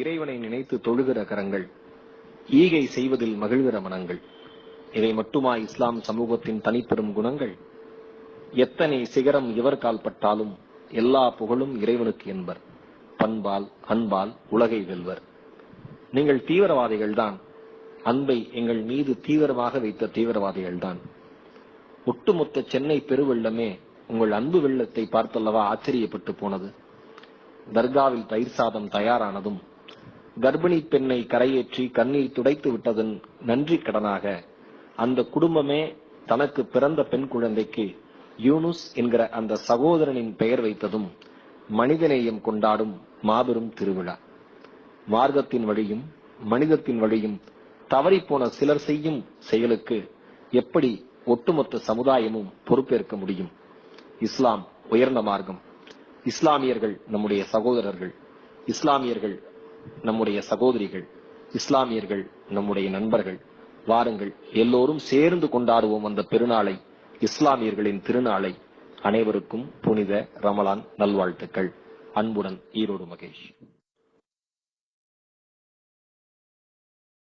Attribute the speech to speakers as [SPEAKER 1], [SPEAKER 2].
[SPEAKER 1] இறைவனை நினைத்து தொழுகிற கரங்கள் ஈகை செய்வதில் மகிழ்கிற மனங்கள் இவை மட்டுமா இஸ்லாம் சமூகத்தின் தனிப்பெரும் குணங்கள்? எத்தனை சிகரம் இவர் கால்பட்டாலும் எல்லா புகழும் இறைவனுக்கு என்பர். பண்பால் அன்பால் உலகை வெல்வர். நீங்கள் தீவிரவாதிகள் தான் அன்பை எங்கள் மீது தீவிரமாக வைத்த தீவிரவாதிகள் தான் ஒட்டுமொத்த சென்னை பெருவெள்ளமே உங்கள் அன்பு வெள்ளத்தை பார்த்தல்லவா ஆச்சரியப்பட்டு போனது. தர்காவில் தயிர் சாதம் தயாரானதும் கர்ப்பிணி பெண்ணை கரையேற்றி கண்ணீர் துடைத்து விட்டதன் நன்றி கடனாக அந்த குடும்பமே தனக்கு பிறந்த பெண் குழந்தைக்கு யூனுஸ் என்கிற அந்த சகோதரனின் பெயர் வைத்ததும் மனிதநேயம் கொண்டாடும் மாபெரும் திருவிழா. மார்க்கத்தின் வழியும் மனிதத்தின் வழியும் தவறிப்போன சிலர் செய்யும் செயலுக்கு எப்படி ஒட்டுமொத்த சமுதாயமும் பொறுப்பேற்க முடியும்? இஸ்லாம் உயர்ந்த மார்க்கம். இஸ்லாமியர்கள் நம்முடைய சகோதரர்கள். இஸ்லாமியர்கள் நம்முடைய சகோதரிகள் இஸ்லாமியர்கள் நம்முடைய நண்பர்கள் வாருங்கள் எல்லோரும் சேர்ந்து கொண்டாடுவோம் அந்த பெருநாளை இஸ்லாமியர்களின் திருநாளை. அனைவருக்கும் புனித ரமலான் நல்வாழ்த்துக்கள். அன்புடன் ஈரோடு மகேஷ்.